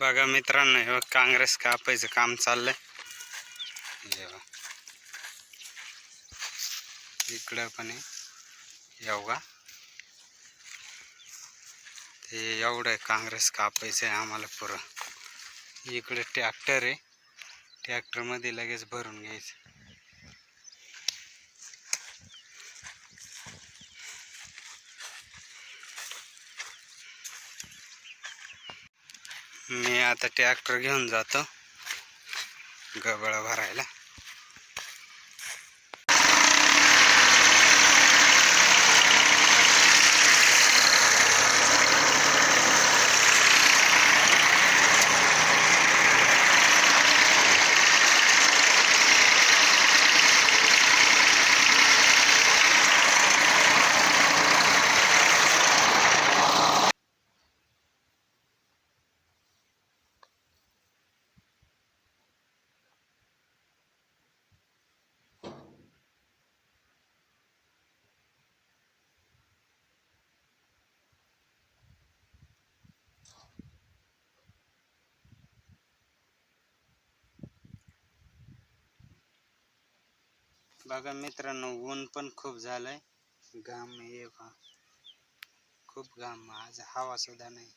बघा मित्रांनो हे बघ, काँग्रेस कापायचं काम चाललंय. इकडं पण आहे. एवढा ते एवढं आहे काँग्रेस कापायचं आहे आम्हाला पुरं. इकडे ट्रॅक्टर आहे. ट्रॅक्टरमध्ये लगेच भरून घ्यायचं. मी आता ट्रॅक्टर घेऊन जातो. गबळ भरायला. बघा मित्रांनो ऊन पण खूप झालंय. घाम ये खूप घाम आज हवा सुद्धा नाही.